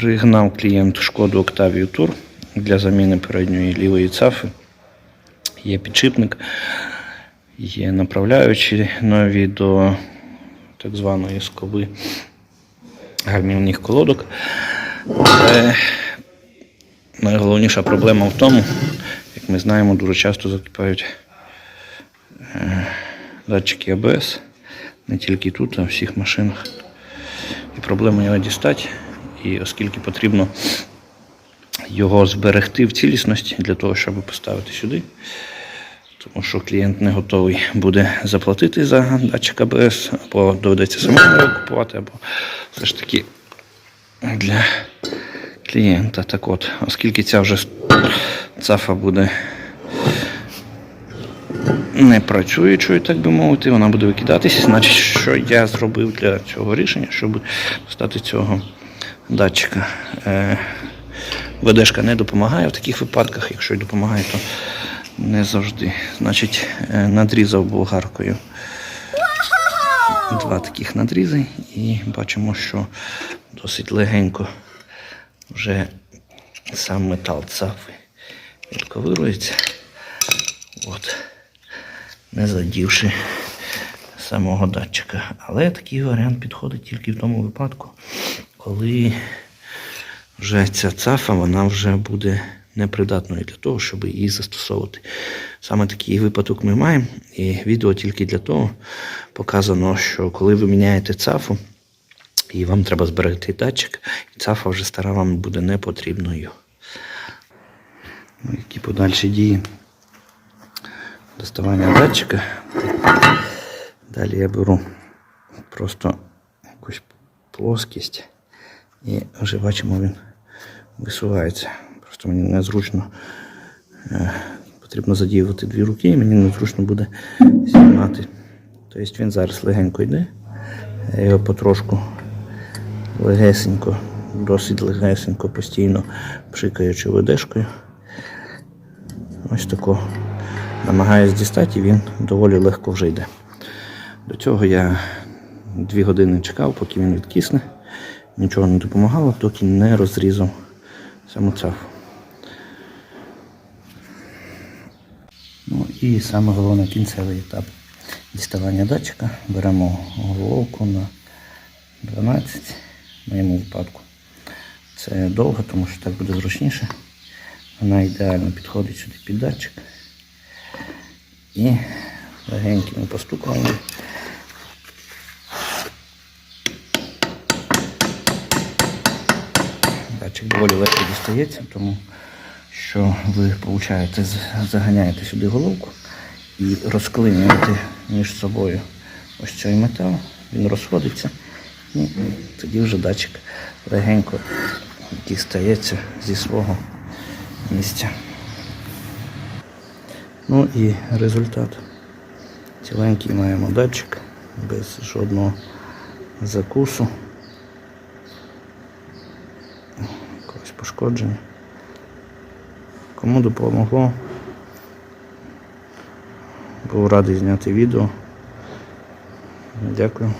Пригнав клієнт шкоду Octavia Tour для заміни передньої лівої цафи. Є підшипник, є направляючі нові до так званої скоби гальмівних колодок. Але найголовніша проблема в тому, як ми знаємо, дуже часто закипають е, датчики АБС. Не тільки тут, а в всіх машинах. І проблему його дістати. І оскільки потрібно його зберегти в цілісності для того, щоб поставити сюди. Тому що клієнт не готовий буде заплатити за датчик АБС, або доведеться самому його купувати, або все ж таки для клієнта. Так от, оскільки ця вже цафа буде не працюючою, так би мовити, вона буде викидатися. Значить, що я зробив для цього рішення, щоб достати цього датчика. Е, ВДшка не допомагає в таких випадках, якщо й допомагає, то не завжди. Значить, е, надрізав болгаркою два таких надрізи і бачимо, що досить легенько вже сам метал цафи відковирується. От. Не задівши самого датчика. Але такий варіант підходить тільки в тому випадку, коли вже ця цафа вона вже буде непридатною для того, щоб її застосовувати. Саме такий випадок ми маємо, і відео тільки для того показано, що коли ви міняєте цафу, і вам треба зберегти датчик, і цафа вже стара вам буде не потрібною. Ну, які подальші дії? Доставання датчика. Далі я беру просто якусь плоскість і вже бачимо, він висувається. Просто мені незручно е, потрібно задіювати дві руки, і мені незручно буде знімати. Тобто він зараз легенько йде. Я його потрошку легесенько, досить легесенько, постійно пшикаючи ведешкою. Ось тако намагаюсь дістати, і він доволі легко вже йде. До цього я дві години чекав, поки він відкисне. Нічого не допомагало, доки не розрізав саму цафу. Ну і саме головне кінцевий етап діставання датчика. Беремо головку на 12 в моєму випадку. Це довго, тому що так буде зручніше. Вона ідеально підходить сюди під датчик. І легенькими постуками Датчик доволі легко дістається, тому що ви получаєте, заганяєте сюди головку і розклинюєте між собою ось цей метал, він розходиться, і тоді вже датчик легенько дістається зі свого місця. Ну і результат. Ціленький маємо датчик без жодного закусу. Якогось пошкодження. Кому допомогло, був радий зняти відео. Дякую.